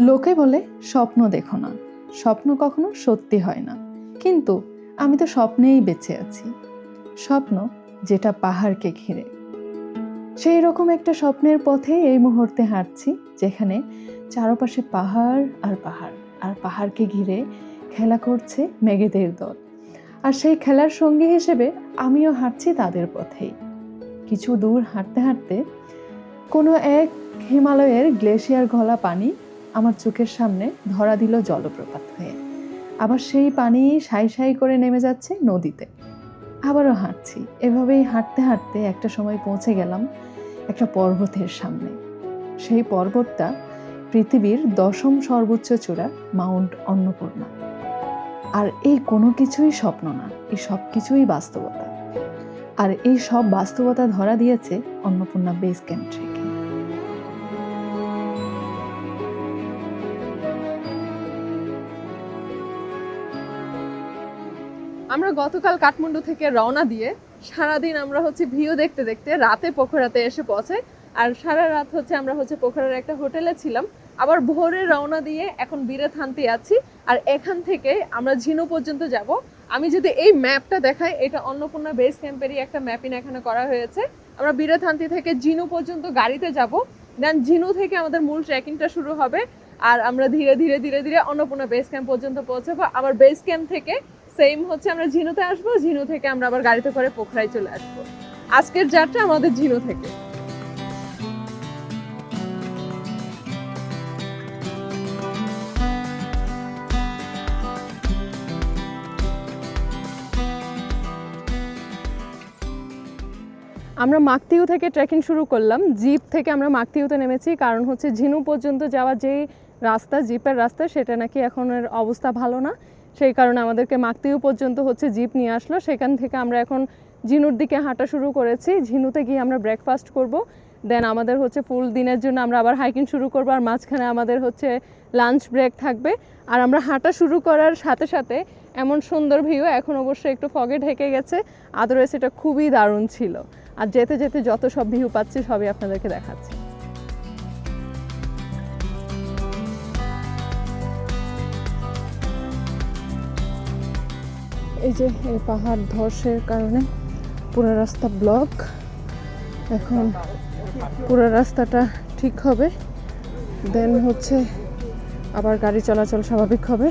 লোকে বলে স্বপ্ন দেখো না। স্বপ্ন কখনো সত্যি হয় না। কিন্তু আমি তো স্বপ্নেই বেঁচে আছি। স্বপ্ন যেটা পাহাড়কে ঘিরে। সেই রকম একটা স্বপ্নের পথে এই মুহূর্তে হাঁটছি, যেখানে চারপাশে পাহাড় আর পাহাড়। আর পাহাড়কে ঘিরে খেলা করছে মেঘেদের দল। আর সেই খেলার সঙ্গী হিসেবে আমিও হাঁটছি তাদের পথেই। কিছু দূর হাঁটতে হাঁটতে কোনো এক হিমালয়ের গ্লেশিয়ার গলা পানি আমার চোখের সামনে ধরা দিল জলপ্রপাত হয়ে। আবার সেই পানি সাই সাই করে নেমে যাচ্ছে নদীতে। আবারও হাঁটছি। এভাবেই হাঁটতে হাঁটতে একটা সময় পৌঁছে গেলাম একটা পর্বতের সামনে। সেই পর্বতটা পৃথিবীর দশম সর্বোচ্চ চূড়া, মাউন্ট অন্নপূর্ণা। আর এই কোনো কিছুই স্বপ্ন না। এই সব কিছুই বাস্তবতা। আর এই সব বাস্তবতা ধরা দিয়েছে অন্নপূর্ণা বেস ক্যাম্প আমরা গতকাল কাঠমান্ডু থেকে রওনা দিয়ে সারাদিন আমরা হচ্ছে ভিউ দেখতে দেখতে রাতে পোখরাতে এসে পৌঁছাই। আর সারা রাত হচ্ছে আমরা হচ্ছে পোখরার একটা হোটেলে ছিলাম। আবার ভোরে রওনা দিয়ে এখন বীরে থানতে আছি। আর এখান থেকে আমরা ঝিনু পর্যন্ত যাব। আমি যদি এই ম্যাপটা দেখাই, এটা অন্নপূর্ণা বেস ক্যাম্পেরই একটা ম্যাপিং এখানে করা হয়েছে। আমরা বিরে বীরথান্তি থেকে জিনু পর্যন্ত গাড়িতে যাব। দেন জিনু থেকে আমাদের মূল ট্রেকিংটা শুরু হবে। আর আমরা ধীরে ধীরে ধীরে ধীরে অন্নপূর্ণা বেস ক্যাম্প পর্যন্ত পৌঁছাবো। আবার বেস ক্যাম্প থেকে সেম হচ্ছে আমরা ঝিনুতে আসব, ঝিনু থেকে আমরা আবার গাড়িতে করে পোখরায় চলে আসব। আজকের যাত্রা আমাদের ঝিনু থেকে। আমরা মাকতিউ থেকে ট্রেকিং শুরু করলাম। জিপ থেকে আমরা মাকতিউতে নেমেছি, কারণ হচ্ছে ঝিনু পর্যন্ত যাওয়া যেই রাস্তা, জিপের রাস্তা, সেটা নাকি এখন অবস্থা ভালো না। সেই কারণে আমাদেরকে মাকতিউ পর্যন্ত হচ্ছে জিপ নিয়ে আসলো। সেখান থেকে আমরা এখন ঝিনুর দিকে হাঁটা শুরু করেছি। ঝিনুতে গিয়ে আমরা ব্রেকফাস্ট করব। দেন আমাদের হচ্ছে ফুল দিনের জন্য আমরা আবার হাইকিং শুরু করব। আর মাঝখানে আমাদের হচ্ছে লাঞ্চ ব্রেক থাকবে। আর আমরা হাঁটা শুরু করার সাথে সাথে এমন সুন্দর ভিউ এখন অবশ্যই একটু ফগে ঢেকে গেছে। আদারওয়াইজ এটা খুবই দারুণ ছিল। আর যেতে যেতে যত সব ভিউ পাচ্ছি, সবই আপনাদেরকে দেখাচ্ছি। এই যে, এই পাহাড় ধসের কারণে পুরো রাস্তা ব্লক। এখন পুরো রাস্তাটা ঠিক হবে। দেন হচ্ছে আবার গাড়ি চলাচল স্বাভাবিক হবে।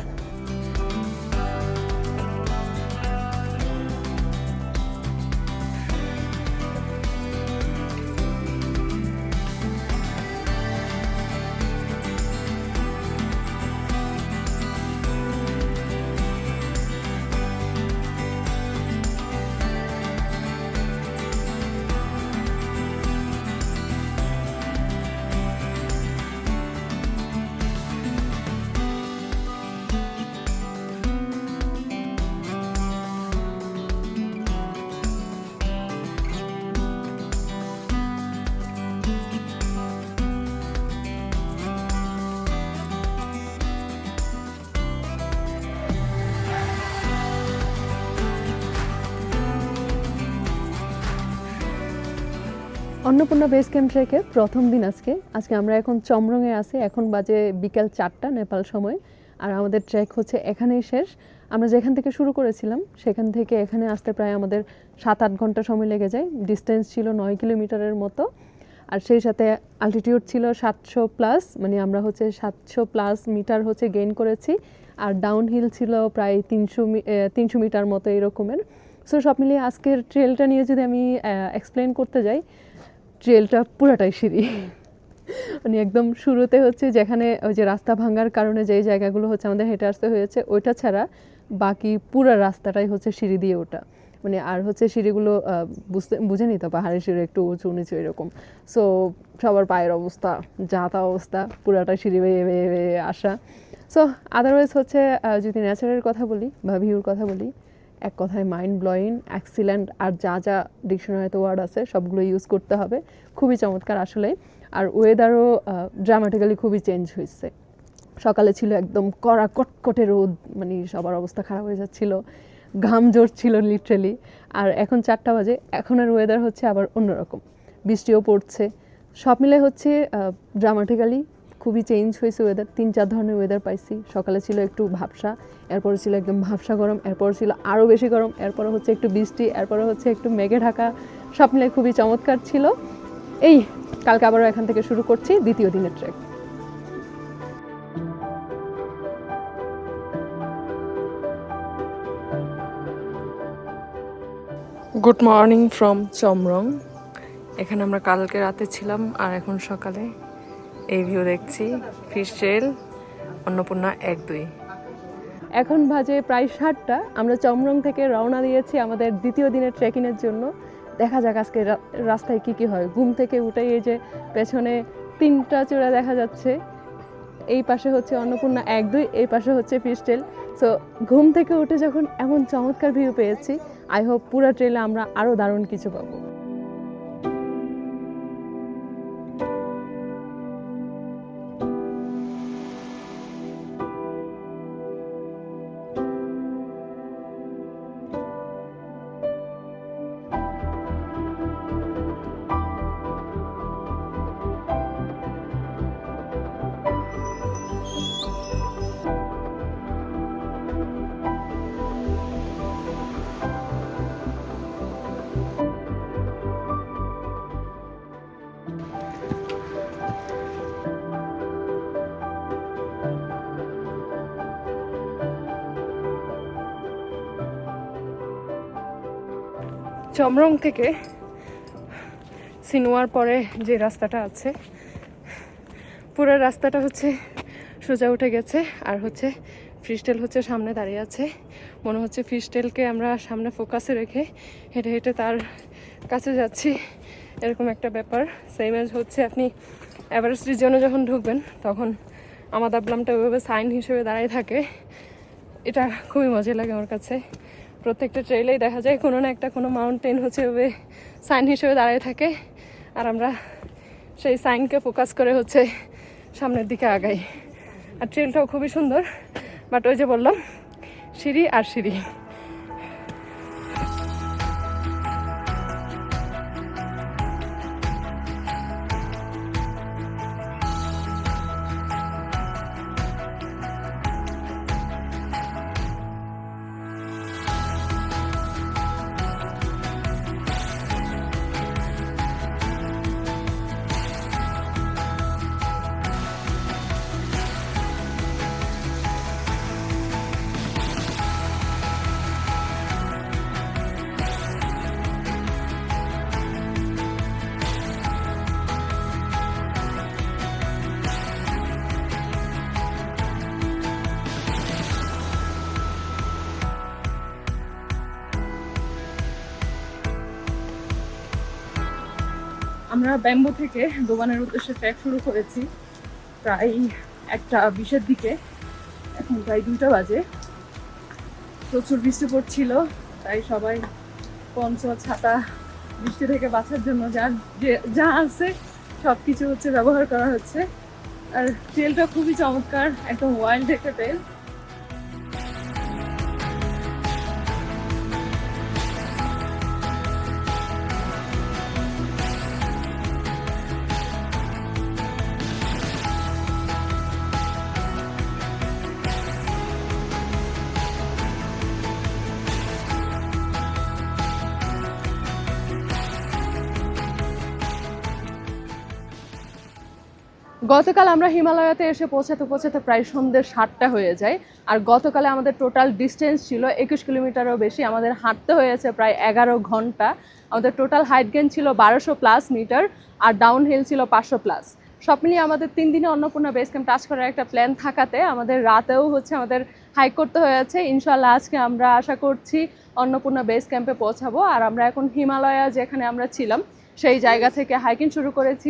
অন্নপূর্ণা বেস ক্যাম্প ট্রেকের প্রথম দিন আজকে। আজকে আমরা এখন চমরঙে আছি। এখন বাজে বিকাল চারটা, নেপাল সময়। আর আমাদের ট্রেক হচ্ছে এখানেই শেষ। আমরা যেখান থেকে শুরু করেছিলাম, সেখান থেকে এখানে আসতে প্রায় আমাদের সাত আট ঘণ্টা সময় লেগে যায়। ডিস্টেন্স ছিল নয় কিলোমিটারের মতো। আর সেই সাথে আলটিটিউড ছিল সাতশো প্লাস মানে আমরা হচ্ছে সাতশো প্লাস মিটার হচ্ছে গেইন করেছি। আর ডাউন হিল ছিল প্রায় তিনশো তিনশো মিটার মতো এরকমের। সো সব মিলিয়ে আজকের ট্রেলটা নিয়ে যদি আমি এক্সপ্লেন করতে যাই ট্রেলটা পুরাটাই সিঁড়ি। মানে একদম শুরুতে হচ্ছে যেখানে ওই যে রাস্তা ভাঙার কারণে যেই জায়গাগুলো হচ্ছে আমাদের হেঁটে আসতে হয়েছে, ওইটা ছাড়া বাকি পুরো রাস্তাটাই হচ্ছে সিঁড়ি দিয়ে ওটা মানে আর হচ্ছে সিঁড়িগুলো বুঝতে বুঝেনি তো? পাহাড়ের সিঁড়ি একটু উঁচু নিচু এরকম। সো সবার পায়ের অবস্থা, যা তা অবস্থা পুরাটা সিঁড়ি বেয়ে বেয়ে বেয়ে আসা। সো আদারওয়াইজ হচ্ছে যদি ন্যাচারের কথা বলি বা ভিউর কথা বলি এক কথায় মাইন্ড ব্লোয়িং অ্যাক্সিলেন্ট আর যা যা ডিকশনারিতে ওয়ার্ড আছে সবগুলো ইউজ করতে হবে। খুবই চমৎকার আসলে। আর ওয়েদারও ড্রামাটিক্যালি খুবই চেঞ্জ হয়েছে। সকালে ছিল একদম কড়া কটকটে রোদ মানে সবার অবস্থা খারাপ হয়ে যাচ্ছিল। ঘাম জোর ছিল লিটারেলি আর এখন চারটা বাজে, এখনের ওয়েদার হচ্ছে আবার অন্যরকম। বৃষ্টিও পড়ছে। সব মিলে হচ্ছে ড্রামাটিক্যালি খুবই চেঞ্জ হয়েছে ওয়েদার তিন, চার ধরনের ওয়েদার পাইছি। সকালে ছিল একটু ভাবসা, এরপরে ছিল একদম ভাবসা গরম, এরপর ছিল আরও বেশি গরম, এরপরে হচ্ছে একটু বৃষ্টি, এরপরে হচ্ছে একটু মেঘে ঢাকা। সব মিলে খুবই চমৎকার ছিল। এই, কালকে আবারও এখান থেকে শুরু করছি দ্বিতীয় দিনের trek good morning from Chhomrong এখানে আমরা কালকে রাতে ছিলাম আর এখন সকালে এই ভিউ দেখছি ফিশ ট্রেল অন্নপূর্ণা এক দুই। এখন বাজে প্রায় সাতটা, আমরা চমরং থেকে রওনা দিয়েছি আমাদের দ্বিতীয় দিনের ট্রেকিংয়ের জন্য। দেখা যাক আজকে রাস্তায় কি কি হয়। ঘুম থেকে উঠে এই যে পেছনে তিনটা চূড়া দেখা যাচ্ছে। এই পাশে হচ্ছে অন্নপূর্ণা এক দুই, এই পাশে হচ্ছে ফিস্টেল সো ঘুম থেকে উঠে যখন এমন চমৎকার ভিউ পেয়েছি আই হোপ পুরো ট্রেলে আমরা আরও দারুণ কিছু পাবো। চমরং থেকে সিনোয়ার পরে যে রাস্তাটা আছে, পুরো রাস্তাটা হচ্ছে সোজা উঠে গেছে আর হচ্ছে ফিস্টেল হচ্ছে সামনে দাঁড়িয়ে আছে। মনে হচ্ছে ফিস্টেলকে আমরা সামনে ফোকাসে রেখে হেঁটে হেঁটে তার কাছে যাচ্ছি। এরকম একটা ব্যাপার। সেম এজ হচ্ছে আপনি এভারেস্ট রিজনে যখন ঢুকবেন, তখন আমার দাবলামটা ওইভাবে সাইন হিসেবে দাঁড়ায় থাকে। এটা খুবই মজা লাগে আমার কাছে। প্রত্যেকটা ট্রেলেই দেখা যায় কোনো না একটা কোনো মাউন্টেন হচ্ছে ওভাবে সাইন হিসেবে দাঁড়িয়ে থাকে। আর আমরা সেই সাইনকে ফোকাস করে হচ্ছে সামনের দিকে আগাই। আর ট্রেলটাও খুবই সুন্দর বাট ওই যে বললাম, সিঁড়ি আর সিঁড়ি। আমরা ব্যাম্বো থেকে দোবানের উদ্দেশ্যে ট্র্যাক শুরু করেছি। প্রায় একটা বিশের দিকে। এখন প্রায় দুইটা বাজে। প্রচুর বৃষ্টি পড়ছিল, তাই সবাই পঞ্চ, ছাতা, বৃষ্টি থেকে বাঁচার জন্য যা যে, যা আছে সব কিছু হচ্ছে ব্যবহার করা হচ্ছে। আর তেলটা খুবই চমৎকার, একদম ওয়াইল্ড একটা ট্রেল গতকাল আমরা হিমালয়াতে এসে পৌঁছাতে পৌঁছাতে প্রায় সন্ধ্যে সাতটা হয়ে যায়। আর গতকালে আমাদের টোটাল ডিস্টেন্স ছিল একুশ কিলোমিটারও বেশি, আমাদের হাঁটতে হয়েছে প্রায় এগারো ঘণ্টা। আমাদের টোটাল হাইট গেন ছিল বারোশো প্লাস মিটার আর ডাউন হিল ছিল পাঁচশো প্লাস সব মিলিয়ে আমাদের তিন দিনে অন্নপূর্ণা বেস ক্যাম্প টাচ করার একটা প্ল্যান থাকাতে আমাদের রাতেও হচ্ছে আমাদের হাইক করতে হয়েছে। ইনশাল্লাহ আজকে আমরা আশা করছি অন্নপূর্ণা বেস ক্যাম্পে পৌঁছাবো। আর আমরা এখন হিমালয়া যেখানে আমরা ছিলাম সেই জায়গা থেকে হাইকিং শুরু করেছি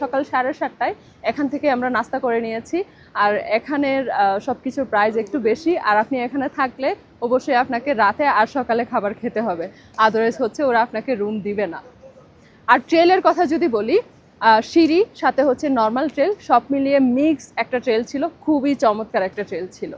সকাল সাড়ে সাতটায়। এখান থেকে আমরা নাস্তা করে নিয়েছি। আর এখানের সব কিছুর প্রাইস একটু বেশি। আর আপনি এখানে থাকলে অবশ্যই আপনাকে রাতে আর সকালে খাবার খেতে হবে। আদারওয়াইজ হচ্ছে ওরা আপনাকে রুম দিবে না। আর ট্রেলের কথা যদি বলি সিঁড়ি, সাথে হচ্ছে নর্মাল ট্রেল সব মিলিয়ে মিক্স একটা ট্রেল ছিল। খুবই চমৎকার একটা ট্রেল ছিল।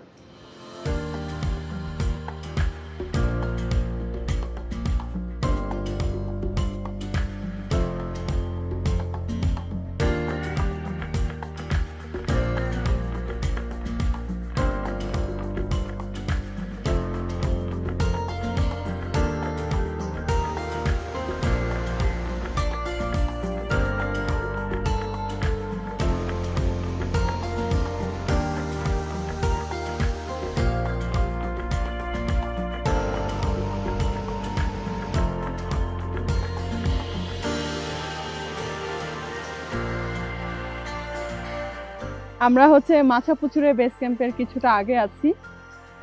আমরা হচ্ছে মাছাপুচুরে বেস ক্যাম্পের কিছুটা আগে আছি।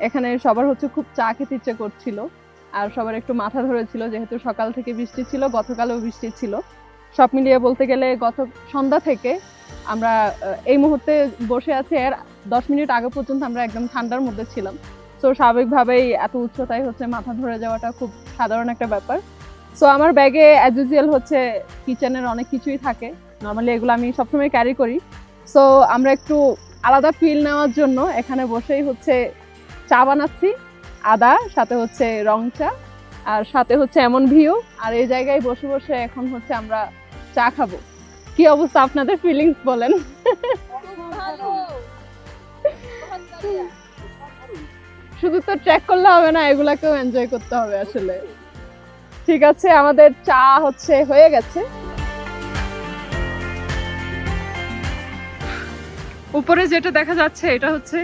এখানে সবার হচ্ছে খুব চা খেতে ইচ্ছে করছিল। আর সবার একটু মাথা ধরেছিল, যেহেতু সকাল থেকে বৃষ্টি ছিল, গতকালও বৃষ্টি ছিল। সব মিলিয়ে বলতে গেলে গত সন্ধ্যা থেকে আমরা এই মুহূর্তে বসে আছি এর দশ মিনিট আগে পর্যন্ত আমরা একদম ঠান্ডার মধ্যে ছিলাম। তো স্বাভাবিকভাবেই এত উচ্চতায় হচ্ছে মাথা ধরে যাওয়াটা খুব সাধারণ একটা ব্যাপার। সো আমার ব্যাগে অ্যাজ হচ্ছে কিচেনের অনেক কিছুই থাকে। নর্মালি এগুলো আমি সবসময় ক্যারি করি। সো আমরা একটু আলাদা ফিল নেওয়ার জন্য এখানে বসেই হচ্ছে চা বানাচ্ছি, আদা, সাথে হচ্ছে রং চা, আর সাথে হচ্ছে এমন ভিউ আর এই জায়গায় বসে বসে এখন হচ্ছে আমরা চা খাব। কি অবস্থা আপনাদের ফিলিংস বলেন? শুধু তো ট্র্যাক করলে হবে না, এগুলাকেও এনজয় করতে হবে আসলে। ঠিক আছে, আমাদের চা হচ্ছে হয়ে গেছে। উপরে যেটা দেখা যাচ্ছে, এটা হচ্ছে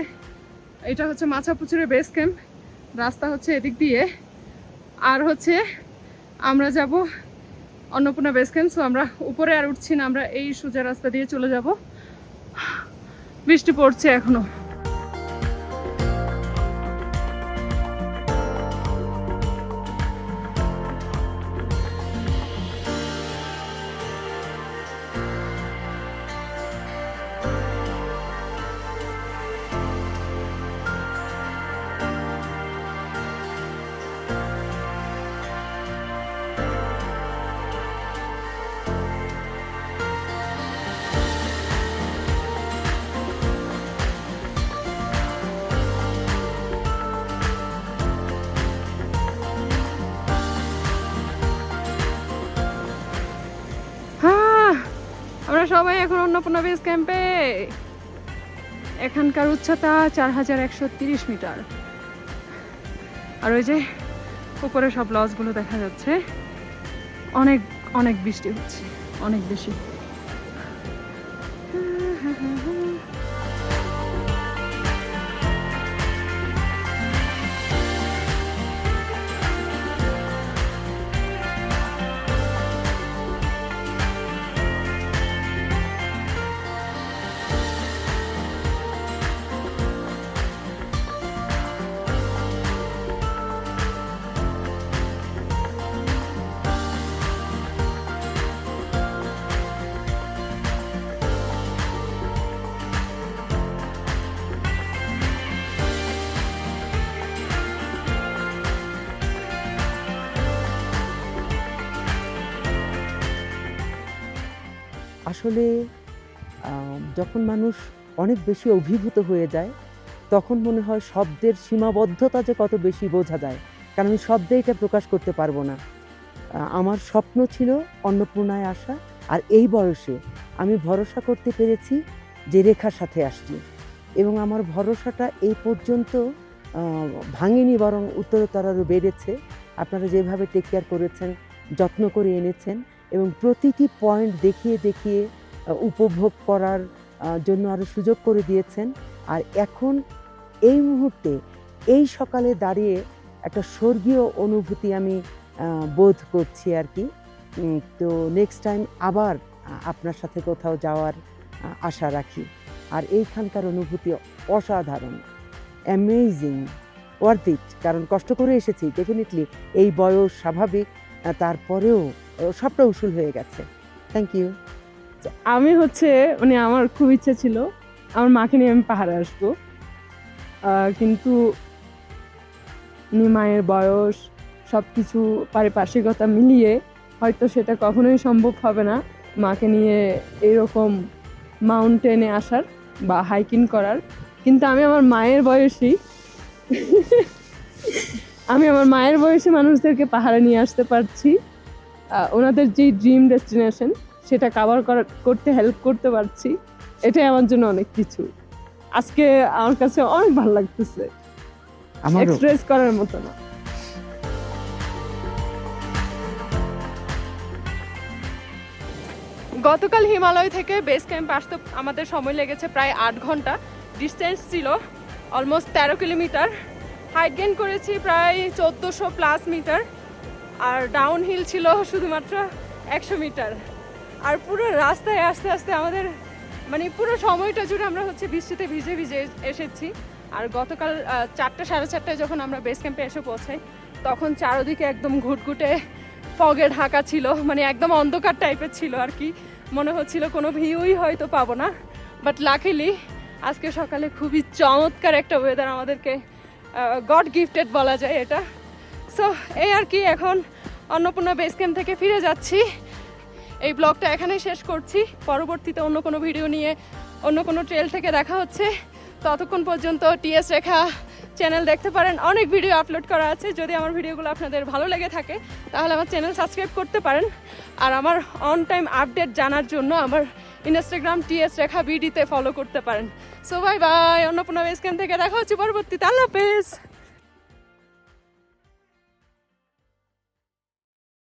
এটা হচ্ছে মাছাপুচুরের বেস ক্যাম্প রাস্তা হচ্ছে এদিক দিয়ে। আর হচ্ছে আমরা যাব অন্নপূর্ণা বেস ক্যাম্প সো আমরা উপরে আর উঠছি না, আমরা এই সোজা রাস্তা দিয়ে চলে যাব। বৃষ্টি পড়ছে এখনও। সবাই এখন অন্নপূর্ণা বেস ক্যাম্পে। এখানকার উচ্চতা চার হাজার একশো তিরিশ মিটার। আর ওই যে উপরে সব লজগুলো দেখা যাচ্ছে। অনেক অনেক বৃষ্টি হচ্ছে, অনেক বেশি। আসলে যখন মানুষ অনেক বেশি অভিভূত হয়ে যায়, তখন মনে হয় শব্দের সীমাবদ্ধতা যে কত বেশি বোঝা যায়। কারণ আমি শব্দে এটা প্রকাশ করতে পারব না। আমার স্বপ্ন ছিল অন্নপূর্ণায় আসা, আর এই বয়সে আমি ভরসা করতে পেরেছি যে রেখার সাথে আসছি। এবং আমার ভরসাটা এই পর্যন্ত ভাঙেনি, বরং উত্তরোত্তর আরও বেড়েছে। আপনারা যেভাবে টেক কেয়ার করেছেন, যত্ন করে এনেছেন এবং প্রতিটি পয়েন্ট দেখিয়ে দেখিয়ে উপভোগ করার জন্য আরও সুযোগ করে দিয়েছেন। আর এখন এই মুহূর্তে, এই সকালে দাঁড়িয়ে একটা স্বর্গীয় অনুভূতি আমি বোধ করছি আর কি। তো নেক্সট টাইম আবার আপনার সাথে কোথাও যাওয়ার আশা রাখি। আর এইখানকার অনুভূতি অসাধারণ। অ্যামেজিং ওয়ার্থ ইট কারণ কষ্ট করে এসেছি। ডেফিনেটলি এই বয়স স্বাভাবিক। তারপরেও সবটা উসুল হয়ে গেছে। থ্যাংক ইউ আমি হচ্ছে মানে আমার খুব ইচ্ছে ছিল, আমার মাকে নিয়ে আমি পাহাড়ে আসব। কিন্তু নিমায়ের বয়স সব কিছু পারিপার্শ্বিকতা মিলিয়ে হয়তো সেটা কখনোই সম্ভব হবে না মাকে নিয়ে এরকম মাউন্টেনে আসার বা হাইকিং করার। কিন্তু আমি আমার মায়ের বয়সী। আমি আমার মায়ের বয়সী মানুষদেরকে পাহাড়ে নিয়ে আসতে পারছি। আহ, ওনাদের যে ড্রিম ডেস্টিনেশন সেটা কাভার করা করতে হেল্প করতে পারছি। এটাই আমার জন্য অনেক কিছু। আজকে আমার কাছে অনেক ভালো লাগতেছে। এক্সপ্রেস করার মতো না। গতকাল হিমালয় থেকে বেস ক্যাম্প আসতে আমাদের সময় লেগেছে প্রায় আট ঘণ্টা। ডিস্টেন্স ছিল অলমোস্ট তেরো কিলোমিটার। হাইট গেন করেছি প্রায় চোদ্দোশো প্লাস মিটার আর ডাউন হিল ছিল শুধুমাত্র একশো মিটার আর পুরো রাস্তায় আস্তে আস্তে আমাদের মানে পুরো সময়টা জুড়ে আমরা হচ্ছে বৃষ্টিতে ভিজে ভিজে এসেছি। আর গতকাল চারটে সাড়ে চারটায় যখন আমরা বেস ক্যাম্পে এসে পৌঁছাই, তখন চারদিকে একদম ঘুটঘুটে ফগে ঢাকা ছিল। মানে একদম অন্ধকার টাইপের ছিল আর কি। মনে হচ্ছিল কোনো ভিউই হয়তো পাবো না। বাট লাকিলি আজকে সকালে খুবই চমৎকার একটা ওয়েদার আমাদেরকে গড গিফটেড বলা যায় এটা। সো এই আর কি এখন অন্নপূর্ণা বেস ক্যাম্প থেকে ফিরে যাচ্ছি। এই ব্লগটা এখানেই শেষ করছি। পরবর্তীতে অন্য কোনো ভিডিও নিয়ে অন্য কোনো ট্রেল থেকে দেখা হচ্ছে। ততক্ষণ পর্যন্ত টিএস রেখা চ্যানেল দেখতে পারেন। অনেক ভিডিও আপলোড করা আছে। যদি আমার ভিডিওগুলো আপনাদের ভালো লেগে থাকে, তাহলে আমার চ্যানেল সাবস্ক্রাইব করতে পারেন। আর আমার অন টাইম আপডেট জানার জন্য আমার ইনস্টাগ্রাম টিএস রেখা বিডিতে ফলো করতে পারেন। So bye bye Annapurna base camp থেকে দেখা হচ্ছে পরবর্তীতে আল্লাহ হাফেজ।